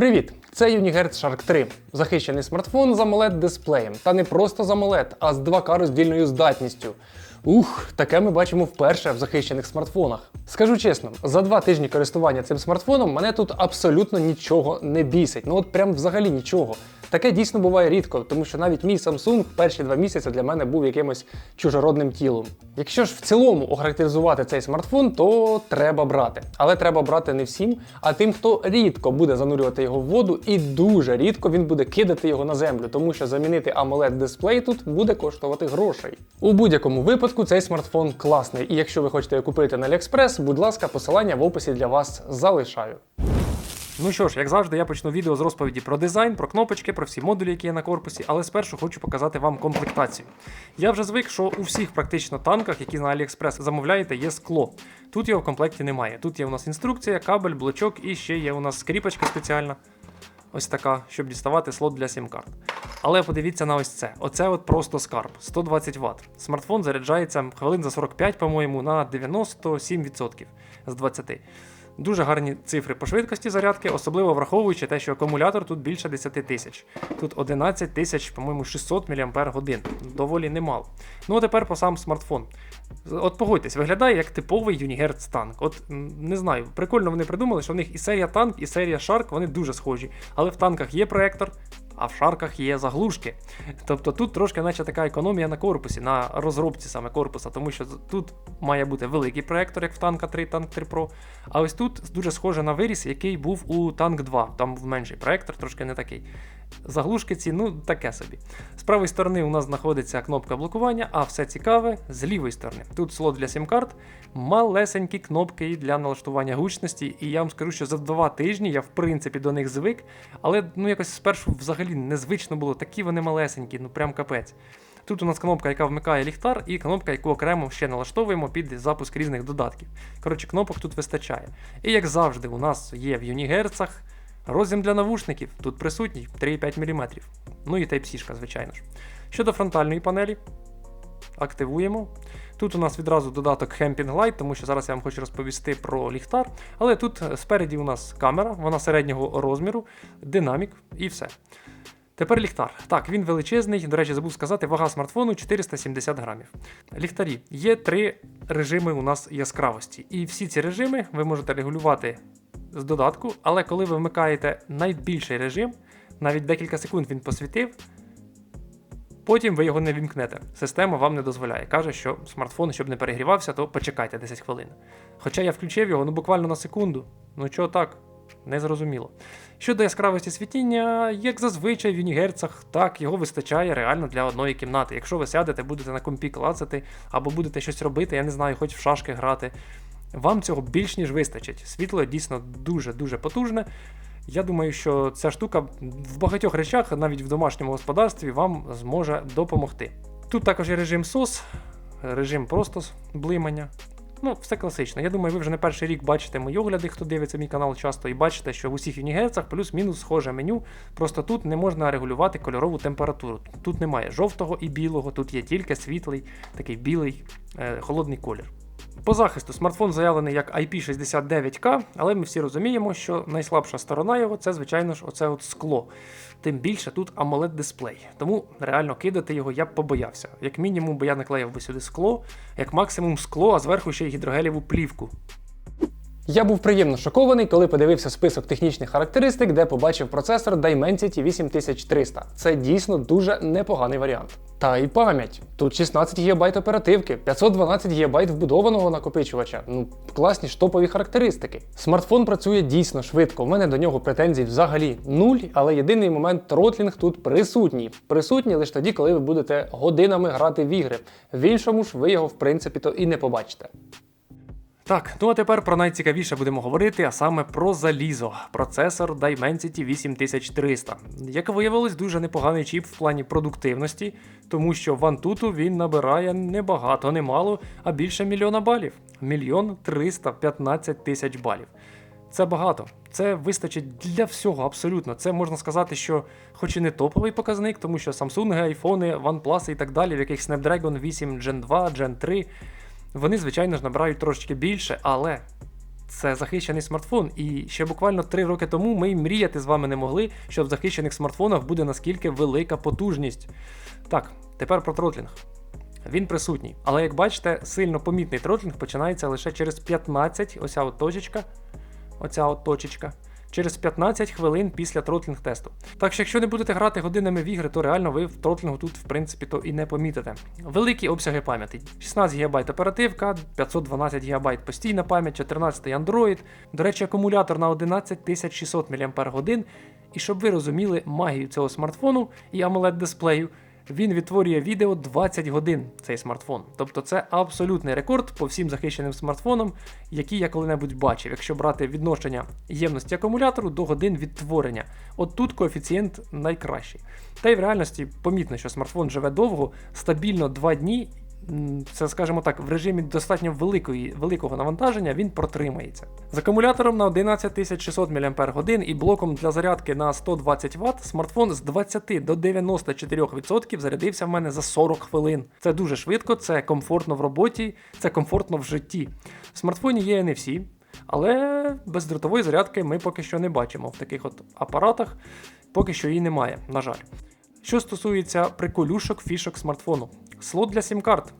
Привіт! Це Unihertz Shark 3. Захищений смартфон з amoled дисплеєм. Та не просто з AMOLED, а з 2К роздільною здатністю. Ух, таке ми бачимо вперше в захищених смартфонах. Скажу чесно, за два тижні користування цим смартфоном мене тут абсолютно нічого не бісить. Ну от прям взагалі нічого. Таке дійсно буває рідко, тому що навіть мій Samsung перші два місяці для мене був якимось чужородним тілом. Якщо ж в цілому охарактеризувати цей смартфон, то треба брати. Але треба брати не всім, а тим, хто рідко буде занурювати його в воду, і дуже рідко він буде кидати його на землю, тому що замінити amoled дисплей тут буде коштувати грошей. У будь-якому випадку цей смартфон класний, і якщо ви хочете купити на AliExpress, будь ласка, посилання в описі для вас залишаю. Ну що ж, як завжди, я почну відео з розповіді про дизайн, про кнопочки, про всі модулі, які є на корпусі, але спершу хочу показати вам комплектацію. Я вже звик, що у всіх практично танках, які на AliExpress замовляєте, є скло. Тут його в комплекті немає. Тут є у нас інструкція, кабель, блочок і ще є у нас скріпочка спеціальна. Ось така, щоб діставати слот для сім-карт. Але подивіться на ось це. Оце от просто скарб. 120 Вт. Смартфон заряджається хвилин за 45, по-моєму, на 97% з 20. Дуже гарні цифри по швидкості зарядки, особливо враховуючи те, що акумулятор тут більше 10 тисяч. Тут 11 тисяч, по-моєму, 600 мАч. Доволі немало. Ну а тепер по сам смартфон. От погодьтесь, виглядає як типовий Unihertz танк. От не знаю, прикольно вони придумали, що в них і серія танк, і серія Shark, вони дуже схожі. Але в танках є проектор, а в шарках є заглушки. Тобто тут трошки наче така економія на корпусі, на розробці саме корпуса, тому що тут має бути великий проектор, як в танка 3, танк 3 Pro. А ось тут дуже схоже на виріс, який був у танк 2. Там був менший проектор, трошки не такий. Заглушки ці, ну таке собі. З правої сторони у нас знаходиться кнопка блокування, а все цікаве з лівої сторони. Тут слот для сім-карт, малесенькі кнопки для налаштування гучності. І я вам скажу, що за два тижні я в принципі до них звик, але ну якось спершу взагалі незвично було. Такі вони малесенькі, ну прям капець. Тут у нас кнопка, яка вмикає ліхтар, і кнопка, яку окремо ще налаштовуємо під запуск різних додатків. Коротше, кнопок тут вистачає. І як завжди, у нас є в Юнігерцах роз'єм для навушників, тут присутній 3,5 мм. Ну і Type-C, звичайно ж. Щодо фронтальної панелі, активуємо. Тут у нас відразу додаток Camping Light, тому що зараз я вам хочу розповісти про ліхтар. Але тут е, спереді у нас камера, вона середнього розміру, динамік і все. Тепер ліхтар. Так, він величезний. До речі, забув сказати, вага смартфону 470 грамів. Ліхтарі. Є три режими у нас яскравості. І всі ці режими ви можете регулювати з додатку, але коли ви вмикаєте найбільший режим, навіть декілька секунд він посвітив, потім ви його не вімкнете. Система вам не дозволяє. Каже, що смартфон, щоб не перегрівався, то почекайте 10 хвилин. Хоча я включив його ну буквально на секунду. Ну чого так? Незрозуміло. Щодо яскравості світіння, як зазвичай в Юнігерцах, так, його вистачає реально для одної кімнати. Якщо ви сядете, будете на компі клацати, або будете щось робити, я не знаю, хоч в шашки грати. Вам цього більш ніж вистачить. Світло дійсно дуже-дуже потужне. Я думаю, що ця штука в багатьох речах, навіть в домашньому господарстві, вам зможе допомогти. Тут також є режим SOS, режим просто блимання. Ну, все класично. Я думаю, ви вже не перший рік бачите мої огляди, хто дивиться мій канал часто, і бачите, що в усіх юнігерцах плюс-мінус схоже меню. Просто тут не можна регулювати кольорову температуру. Тут немає жовтого і білого, тут є тільки світлий, такий білий, е, холодний колір. По захисту смартфон заявлений як IP69K, але ми всі розуміємо, що найслабша сторона його це, звичайно ж, оце от скло. Тим більше тут amoled дисплей. Тому реально кидати його я б побоявся. Як мінімум, бо я наклеїв би сюди скло, як максимум скло, а зверху ще й гідрогелєву плівку. Я був приємно шокований, коли подивився список технічних характеристик, де побачив процесор Dimensity 8300. Це дійсно дуже непоганий варіант. Та й пам'ять. Тут 16 ГБ оперативки, 512 ГБ вбудованого накопичувача. Ну, класні штопові характеристики. Смартфон працює дійсно швидко. У мене до нього претензій взагалі нуль, але єдиний момент тротлінг тут присутній. Присутній лише тоді, коли ви будете годинами грати в ігри. В іншому ж ви його, в принципі, то і не побачите. Так, ну а тепер про найцікавіше будемо говорити, а саме про залізо. Процесор Dimensity 8300. Як виявилось, дуже непоганий чіп в плані продуктивності, тому що в Antutu він набирає не багато, не мало, а більше мільйона балів. Мільйон 315 тисяч балів. Це багато. Це вистачить для всього абсолютно. Це можна сказати, що хоч і не топовий показник, тому що Samsung, айфони, OnePlus і так далі, в яких Snapdragon 8 Gen 2, Gen 3. Вони, звичайно ж, набирають трошечки більше, але це захищений смартфон. І ще буквально 3 роки тому ми й мріяти з вами не могли, що в захищених смартфонах буде наскільки велика потужність. Так, тепер про тротлінг. Він присутній. Але як бачите, сильно помітний тротлінг починається лише через 15, оця от точечка, оця от точечка, через 15 хвилин після тротлінг тесту. Так що, якщо не будете грати годинами в ігри, то реально ви в тротлінгу тут, в принципі, то і не помітите. Великі обсяги пам'яті: 16 ГБ оперативка, 512 ГБ постійна пам'ять, 14 Android. До речі, акумулятор на 11600 мАч. І щоб ви розуміли магію цього смартфону і AMOLED дисплею, він відтворює відео 20 годин цей смартфон. Тобто це абсолютний рекорд по всім захищеним смартфонам, які я коли-небудь бачив, якщо брати відношення ємності акумулятору до годин відтворення. От тут коефіцієнт найкращий. Та й в реальності помітно, що смартфон живе довго, стабільно 2 дні. Це, скажімо так, в режимі достатньо великої, великого навантаження він протримається. З акумулятором на 11600 мАч і блоком для зарядки на 120 Вт смартфон з 20 до 94% зарядився в мене за 40 хвилин. Це дуже швидко, це комфортно в роботі, це комфортно в житті. В смартфоні є NFC, але бездротової зарядки ми поки що не бачимо в таких от апаратах. Поки що її немає, на жаль. Що стосується приколюшок фішок смартфону, слот для сім-карт.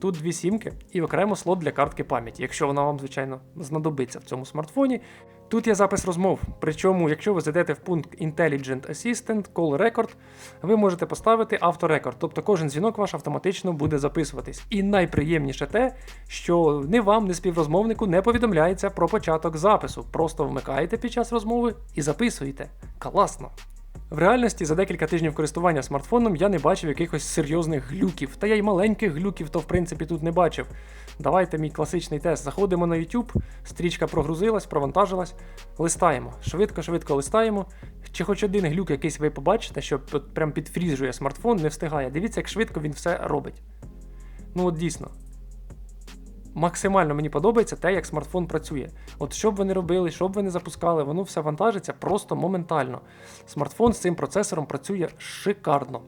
Тут дві сімки і окремо слот для картки пам'яті, якщо вона вам, звичайно, знадобиться в цьому смартфоні. Тут є запис розмов. Причому, якщо ви зайдете в пункт Intelligent Assistant, Call Record, ви можете поставити авторекорд, тобто кожен дзвінок ваш автоматично буде записуватись. І найприємніше те, що ні вам, ні співрозмовнику не повідомляється про початок запису. Просто вмикаєте під час розмови і записуєте. Класно! В реальності за декілька тижнів користування смартфоном я не бачив якихось серйозних глюків, та я й маленьких глюків, то в принципі тут не бачив. Давайте мій класичний тест. Заходимо на YouTube, стрічка прогрузилась, провантажилась, листаємо. Швидко-швидко листаємо. Чи хоч один глюк якийсь ви побачите, що прям підфрізує смартфон, не встигає. Дивіться, як швидко він все робить. Ну от дійсно. Максимально мені подобається те, як смартфон працює. От що б ви не робили, що б ви не запускали, воно все вантажиться просто моментально. Смартфон з цим процесором працює шикарно.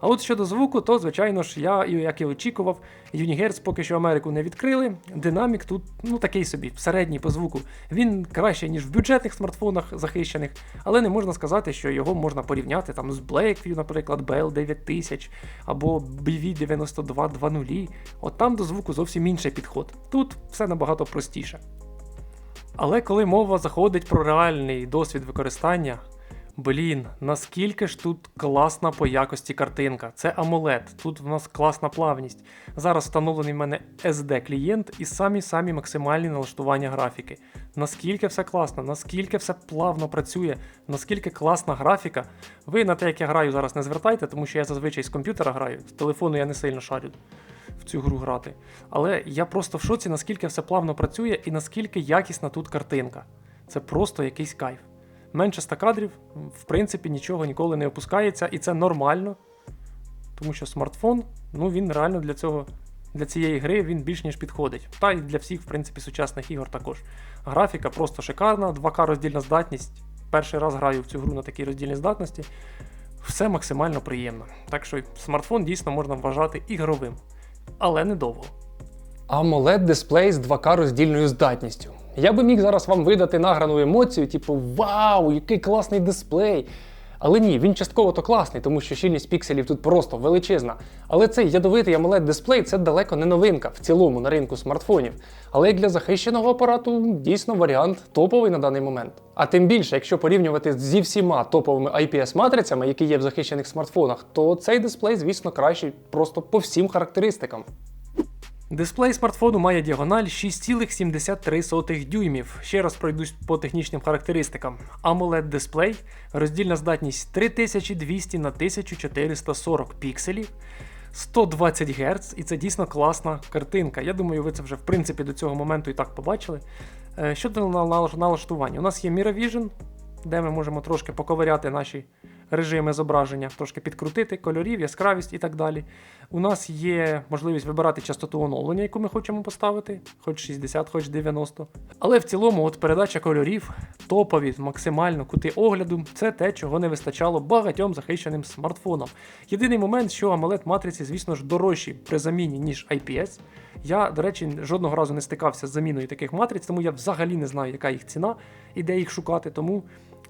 А от щодо звуку, то звичайно ж я, як і очікував, Unihertz поки що Америку не відкрили. Динамік тут ну такий собі, середній по звуку. Він краще, ніж в бюджетних смартфонах захищених, але не можна сказати, що його можна порівняти там з Blackview, наприклад, BL9000 або BV9220. От там до звуку зовсім інший підход. Тут все набагато простіше. Але коли мова заходить про реальний досвід використання, блін, наскільки ж тут класна по якості картинка. Це AMOLED, тут в нас класна плавність. Зараз встановлений в мене SD клієнт і самі-самі максимальні налаштування графіки. Наскільки все класно, наскільки все плавно працює, наскільки класна графіка. Ви на те, як я граю, зараз не звертайте, тому що я зазвичай з комп'ютера граю, з телефону я не сильно шарю в цю гру грати. Але я просто в шоці, наскільки все плавно працює і наскільки якісна тут картинка. Це просто якийсь кайф. Менше 100 кадрів, в принципі, нічого ніколи не опускається, і це нормально. Тому що смартфон, ну він реально для цього, для цієї гри він більш ніж підходить. Та й для всіх, в принципі, сучасних ігор також. Графіка просто шикарна, 2К роздільна здатність. Перший раз граю в цю гру на такій роздільній здатності. Все максимально приємно. Так що смартфон дійсно можна вважати ігровим, але недовго. AMOLED дисплей з 2К роздільною здатністю. Я би міг зараз вам видати награну емоцію, типу Вау, який класний дисплей! Але ні, він частково то класний, тому що щільність пікселів тут просто величезна. Але цей ядовитий AMOLED дисплей це далеко не новинка в цілому на ринку смартфонів. Але як для захищеного апарату дійсно варіант топовий на даний момент. А тим більше, якщо порівнювати зі всіма топовими IPS-матрицями, які є в захищених смартфонах, то цей дисплей, звісно, кращий просто по всім характеристикам. Дисплей смартфону має діагональ 6,73 дюймів. Ще раз пройдусь по технічним характеристикам. AMOLED дисплей, роздільна здатність 3200 на 1440 пікселів. 120 Гц, і це дійсно класна картинка. Я думаю, ви це вже в принципі до цього моменту і так побачили. Е, Щодо нал- нал- налаштування, у нас є Mira Vision, де ми можемо трошки поковиряти наші режими зображення, трошки підкрутити кольорів, яскравість і так далі. У нас є можливість вибирати частоту оновлення, яку ми хочемо поставити, хоч 60, хоч 90. Але в цілому, от передача кольорів, топові, максимально кути огляду це те, чого не вистачало багатьом захищеним смартфонам. Єдиний момент, що AMOLED матриці, звісно ж, дорожчі при заміні, ніж IPS. Я, до речі, жодного разу не стикався з заміною таких матриць, тому я взагалі не знаю, яка їх ціна і де їх шукати. Тому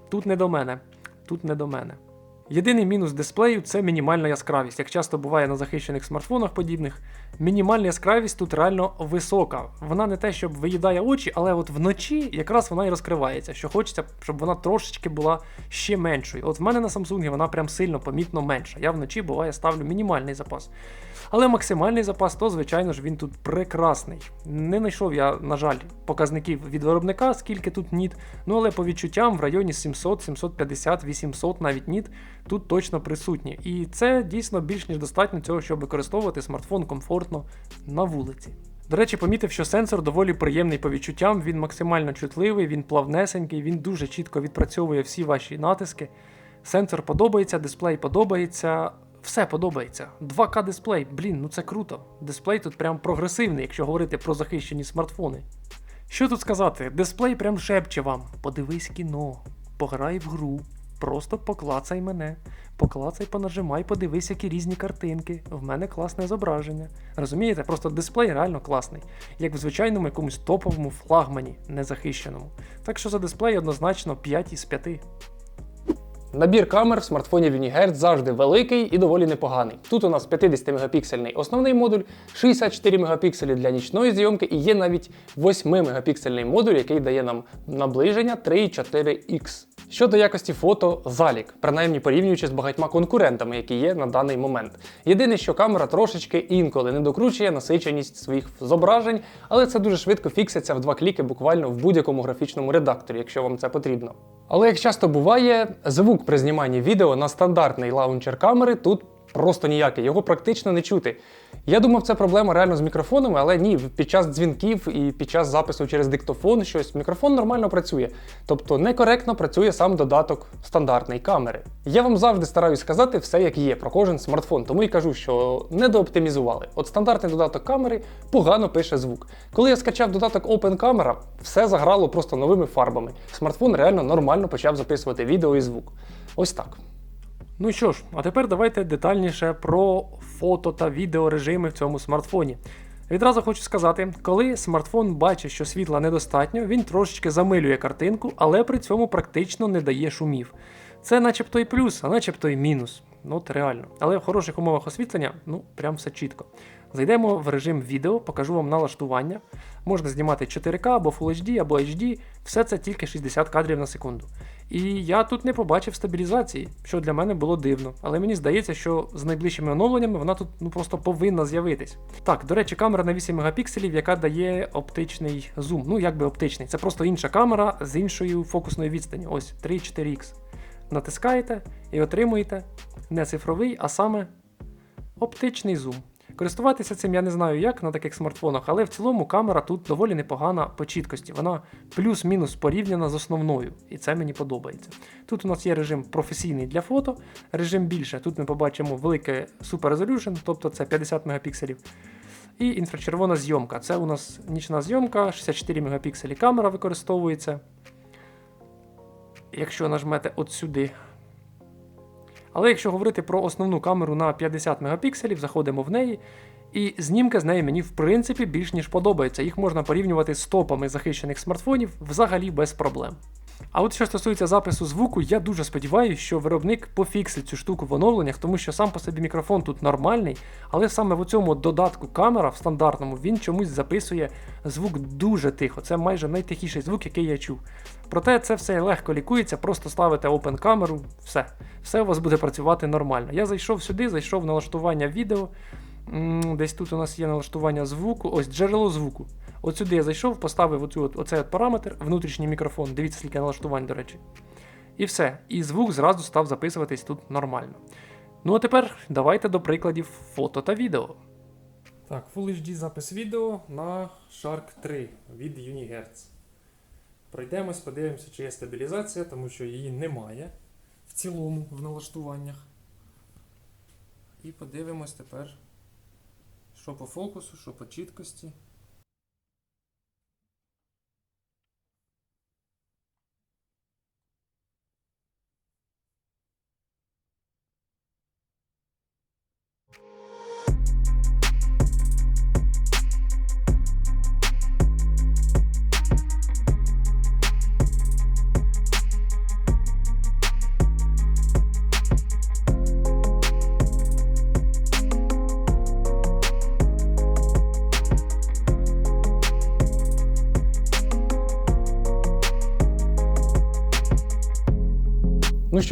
тут не до мене. Тут не до мене. Єдиний мінус дисплею це мінімальна яскравість. Як часто буває на захищених смартфонах подібних, мінімальна яскравість тут реально висока. Вона не те, щоб виїдає очі, але от вночі якраз вона і розкривається, що хочеться, щоб вона трошечки була ще меншою. От в мене на Samsung вона прям сильно помітно менша. Я вночі буває ставлю мінімальний запас. Але максимальний запас, то, звичайно ж, він тут прекрасний. Не знайшов я, на жаль, показників від виробника, скільки тут ніт. Ну але по відчуттям в районі 700, 750, 800 навіть ніт тут точно присутні. І це дійсно більш ніж достатньо цього, щоб використовувати смартфон комфортно на вулиці. До речі, помітив, що сенсор доволі приємний по відчуттям, він максимально чутливий, він плавнесенький, він дуже чітко відпрацьовує всі ваші натиски. Сенсор подобається, дисплей подобається, все подобається. 2К дисплей, блін, ну це круто. Дисплей тут прям прогресивний, якщо говорити про захищені смартфони. Що тут сказати? Дисплей прям шепче вам: подивись кіно, пограй в гру, просто поклацай мене, поклацай, понажимай, подивись, які різні картинки. В мене класне зображення. Розумієте, просто дисплей реально класний, як в звичайному якомусь топовому флагмані незахищеному. Так що за дисплей однозначно 5 із 5. Набір камер в смартфоні Unihertz завжди великий і доволі непоганий. Тут у нас 50-мегапіксельний основний модуль, 64 мегапікселі для нічної зйомки і є навіть 8-мегапіксельний модуль, який дає нам наближення 3,4х. Щодо якості фото, залік, принаймні порівнюючи з багатьма конкурентами, які є на даний момент. Єдине, що камера трошечки інколи не докручує насиченість своїх зображень, але це дуже швидко фікситься в два кліки буквально в будь-якому графічному редакторі, якщо вам це потрібно. Але як часто буває, звук при зніманні відео на стандартний лаунчер камери тут просто ніякий, його практично не чути. Я думав, це проблема реально з мікрофонами, але ні, під час дзвінків і під час запису через диктофон щось мікрофон нормально працює. Тобто некоректно працює сам додаток стандартної камери. Я вам завжди стараюсь сказати все, як є про кожен смартфон, тому і кажу, що недооптимізували. От стандартний додаток камери погано пише звук. Коли я скачав додаток Open Camera, все заграло просто новими фарбами. Смартфон реально нормально почав записувати відео і звук. Ось так. Ну що ж, а тепер давайте детальніше про фото та відеорежими в цьому смартфоні. Відразу хочу сказати, коли смартфон бачить, що світла недостатньо, він трошечки замилює картинку, але при цьому практично не дає шумів. Це начебто і плюс, а начебто і мінус. Ну, от реально. Але в хороших умовах освітлення, ну, прям все чітко. Зайдемо в режим відео, покажу вам налаштування. Можна знімати 4К або Full HD, або HD, все це тільки 60 кадрів на секунду. І я тут не побачив стабілізації, що для мене було дивно. Але мені здається, що з найближчими оновленнями вона тут ну просто повинна з'явитись. Так, до речі, камера на 8 мегапікселів, яка дає оптичний зум. Ну, як би оптичний. Це просто інша камера з іншою фокусною відстані. Ось 3-4х. Натискаєте і отримуєте не цифровий, а саме оптичний зум. Користуватися цим я не знаю як на таких смартфонах, але в цілому камера тут доволі непогана по чіткості. Вона плюс-мінус порівняна з основною, і це мені подобається. Тут у нас є режим професійний для фото, режим більше. Тут ми побачимо велике Super Resolution, тобто це 50 мегапікселів. І інфрачервона зйомка. Це у нас нічна зйомка, 64 мегапікселі камера використовується. Якщо нажмете от сюди, але якщо говорити про основну камеру на 50 мегапікселів, заходимо в неї, і знімки з неї мені в принципі більш ніж подобається. Їх можна порівнювати з топами захищених смартфонів взагалі без проблем. А от що стосується запису звуку, я дуже сподіваюся, що виробник пофіксить цю штуку в оновленнях, тому що сам по собі мікрофон тут нормальний, але саме в цьому додатку камера в стандартному він чомусь записує звук дуже тихо. Це майже найтихіший звук, який я чув. Проте це все легко лікується, просто ставите open камеру, все. Все у вас буде працювати нормально. Я зайшов сюди, зайшов в налаштування відео. Десь тут у нас є налаштування звуку, ось джерело звуку. От сюди я зайшов, поставив оцю, оцей от параметр, внутрішній мікрофон. Дивіться, скільки налаштувань, до речі. І все. І звук зразу став записуватись тут нормально. Ну а тепер давайте до прикладів фото та відео. Так, Full HD запис відео на Shark 3 від Unihertz. Пройдемось, подивимося, чи є стабілізація, тому що її немає. в цілому в налаштуваннях. І подивимось тепер, що по фокусу, що по чіткості.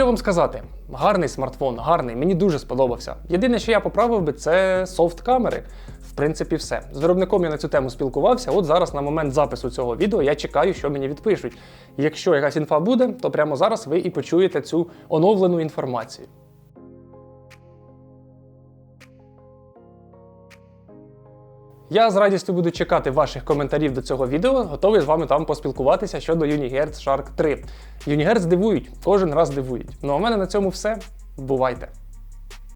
Що вам сказати? Гарний смартфон, гарний, мені дуже сподобався. Єдине, що я поправив би, це софт камери. В принципі, все. З виробником я на цю тему спілкувався. От зараз, на момент запису цього відео, я чекаю, що мені відпишуть. Якщо якась інфа буде, то прямо зараз ви і почуєте цю оновлену інформацію. Я з радістю буду чекати ваших коментарів до цього відео. Готовий з вами там поспілкуватися щодо Unihertz Shark 3. Unihertz дивують, кожен раз дивують. Ну а в мене на цьому все. Бувайте!